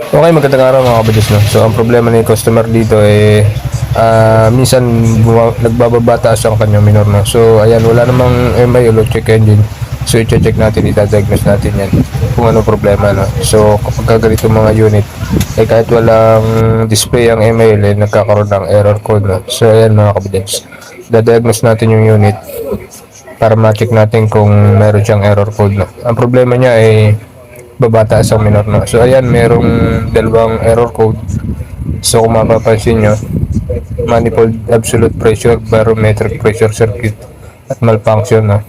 Okay, magandang araw mga kabadis. No? So, ang problema ni customer dito eh, ah, minsan buma- nagbababataas ang kanyang minor. No? So, ayan, wala namang MI o check engine. So, i-check natin, ita-diagnose natin yan kung ano problema. No? So, kapag ganito mga unit, eh kahit walang display ang email, eh, nagkakaroon ng error code. No? So, ayan mga kabadis. Da-diagnose natin yung unit para ma-check natin kung meron siyang error code. No? Ang problema niya ay babata sa minor no. So ayan, merong dalawang error code. So kung mapapansin nyo, manifold absolute pressure, barometric pressure circuit at malfunction no.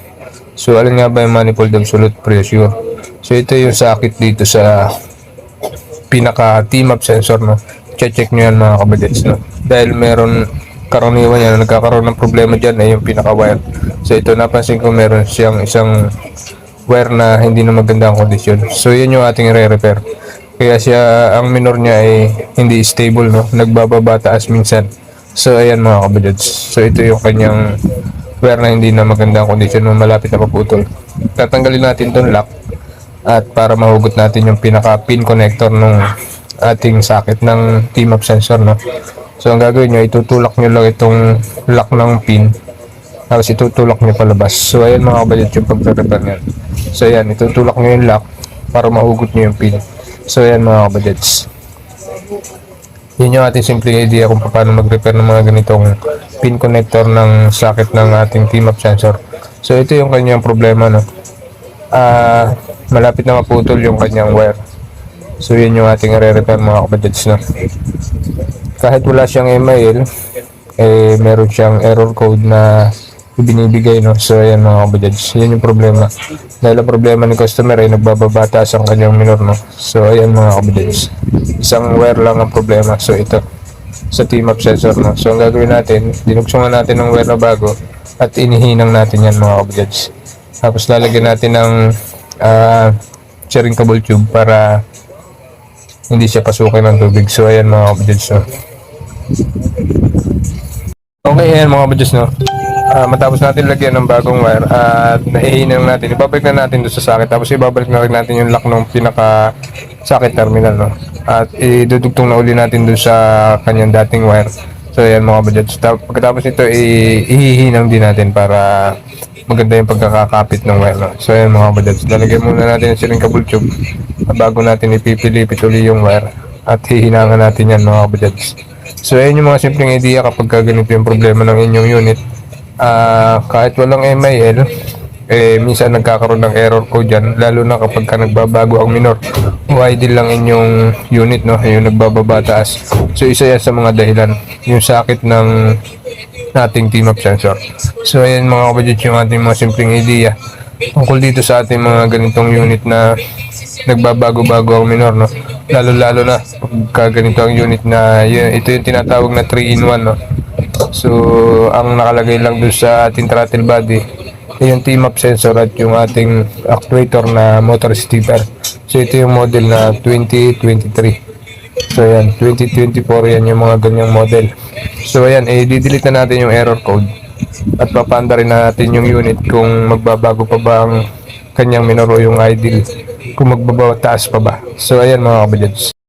So alin nga ba yung manifold absolute pressure? So ito yung sakit dito sa pinaka T-map sensor no. Check nyo yan mga kabadets no. Dahil meron karaniwan yan, nagkakaroon ng problema dyan ay yung pinaka wire. So ito napansin ko meron siyang isang wire na hindi na maganda ang kondisyon. So yun yung ating re-repair. Kaya siya, ang minor niya ay hindi stable, no? Nagbababa taas minsan. So ayan mga kabadyats. So ito yung kanyang wire na hindi na maganda ang kondisyon, no? malapit na paputol. Tatanggalin natin itong lock at para mahugot natin yung pinaka pin connector ng ating socket ng T-map sensor, no? So ang gagawin nyo, itutulak nyo lang itong lock ng pin tapos itutulak nyo palabas. So ayan mga kabalit yung pagre-repair niyan. So ayan, itutulak nyo yung lock para mahugot nyo yung pin. So ayan mga kabadets. Yun yung ating simple idea kung paano mag-repair ng mga ganitong pin connector ng socket ng ating T-map sensor. So ito yung kanyang problema no. Ah, malapit na maputol yung kanyang wire. So yun yung ating re-repair mga kabadets no. Kahit wala siyang email, eh meron siyang error code na ibinibigay no. So ayan mga kabadets, yan yung problema. Dahil ang problema ni customer ay nagbababataas ang kanyang minor no. So ayan mga kabadets. Isang wire lang ang problema. So ito sa team up sensor no. So ang gagawin natin, dinugsungan natin ng wire na bago at inihinang natin yan mga kabadets. Tapos lalagyan natin ng ah sharing cable tube para hindi siya pasukin ng tubig. So ayan mga kabadets no. Okay, ayan mga kabadets no. Ah, matapos natin lagyan ng bagong wire at nahihinang natin, ibabalik na natin doon sa socket tapos ibabalik na rin natin yung lock ng pinaka socket terminal no. At idudugtong na uli natin doon sa kanyang dating wire. So ayan mga kabadets. Tap- Pagkatapos nito ihihinang din natin para maganda yung pagkakakapit ng wire. No? So ayan mga kabadets. Lalagyan muna natin yung siling cable tube bago natin ipipilipit uli yung wire at hihinangan natin yan mga kabadets. So ayan yung mga simpleng idea kapag ka ganito yung problema ng inyong unit. Ah, kahit walang MIL, eh minsan nagkakaroon ng error code dyan lalo na kapag ka nagbabago ang minor. O idle lang inyong unit no? Yung nagbababa taas so isa yan sa mga dahilan. Yung sakit ng nating team up sensor. So ayan mga kabadget yung ating mga simpleng idea tungkol dito sa ating mga ganitong unit na nagbabago-bago ang minor no? Lalo lalo na pagka ganito ang unit na yun, ito yung tinatawag na 3 in 1 no So, ang nakalagay lang dun sa ating throttle body yung T-map sensor at yung ating actuator na motor stepper. So, ito yung model na 2023. So, yan. 2024 yan yung mga ganyang model. So, ayan. Eh, didelete na natin yung error code. At papanda rin natin yung unit kung magbabago pa ba ang kanyang minor o yung idle. Kung magbabawa taas pa ba. So, ayan mga kabadyads.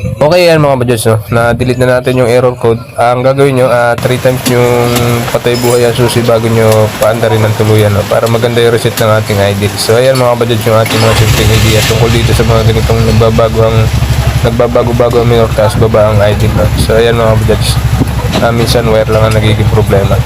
Okay yan mga badyads no? na-delete na natin yung error code. Ang gagawin nyo, 3 times yung patay buhay ang susi bago nyo paanda rin ng tuluyan no? para maganda yung reset ng ating ID. So ayan mga badyads yung ating mga simpleng idea tungkol dito sa mga ganitong nagbabago ang nagbabago-bago ang minor taas baba ang ID no? So ayan mga badyads, uh, minsan wire lang ang nagiging problema.